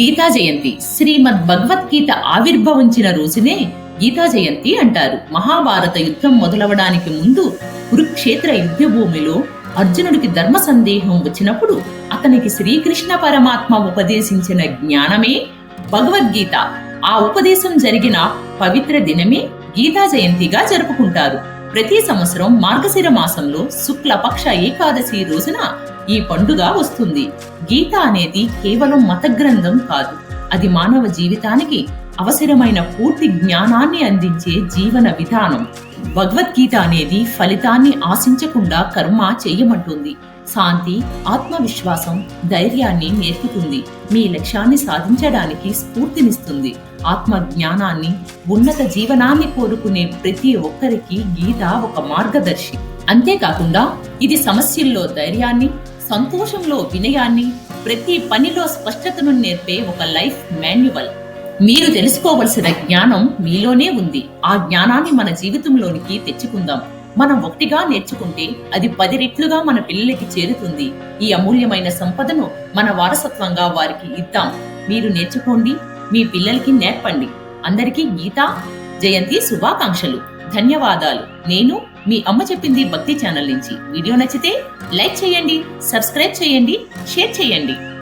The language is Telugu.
గీతా జయంతి. శ్రీమద్ భగవద్గీత ఆవిర్భవించిన రోజునే గీతా జయంతి అంటారు. మహాభారత యుద్ధం మొదలవడానికి ముందు కురుక్షేత్ర యుద్ధభూమిలో అర్జునుడికి ధర్మ సందేహం వచ్చినప్పుడు అతనికి శ్రీకృష్ణ పరమాత్మ ఉపదేశించిన జ్ఞానమే భగవద్గీత. ఆ ఉపదేశం జరిగిన పవిత్ర దినమే గీతా జయంతిగా జరుపుకుంటారు. ప్రతి సంవత్సరం మార్గశిర మాసంలో శుక్లపక్ష ఏకాదశి రోజున ఈ పండుగ వస్తుంది. గీత అనేది కేవలం మత గ్రంథం కాదు. అది మానవ జీవితానికి అవసరమైన పూర్తి జ్ఞానాన్ని అందించే జీవన విధానం. భగవద్గీత అనేది ఫలితాన్ని ఆశించకుండా కర్మ చేయమంటుంది. శాంతి ఆత్మవిశ్వాసం ధైర్యాన్ని నేర్పుతుంది. మీ లక్ష్యాన్ని సాధించడానికి స్ఫూర్తినిస్తుంది. ఆత్మ జ్ఞానాన్ని ఉన్నత జీవనాన్ని కోరుకునే ప్రతి ఒక్కరికి గీత ఒక మార్గదర్శి. అంతేకాకుండా ఇది సమస్యల్లో ధైర్యాన్ని సంతోషంలో వినయాన్ని ప్రతి పనిలో స్పష్టతను నేర్పే ఒక లైఫ్ మాన్యువల్. మీరు తెలుసుకోవలసిన జ్ఞానం మీలోనే ఉంది. ఆ జ్ఞానాన్ని మన జీవితంలోనికి తెచ్చుకుందాం. మనం ఒకటిగా నేర్చుకుంటే అది పది రెట్లుగా మన పిల్లలకి చేరుతుంది. ఈ అమూల్యమైన సంపదను మన వారసత్వంగా వారికి ఇద్దాం. మీరు నేర్చుకోండి మీ పిల్లలకి నేర్పండి. అందరికీ గీతా జయంతి శుభాకాంక్షలు. ధన్యవాదాలు. నేను మీ అమ్మ చెప్పింది భక్తి ఛానల్ నుంచి. వీడియో నచ్చితే లైక్ చేయండి సబ్స్క్రైబ్ చేయండి షేర్ చేయండి.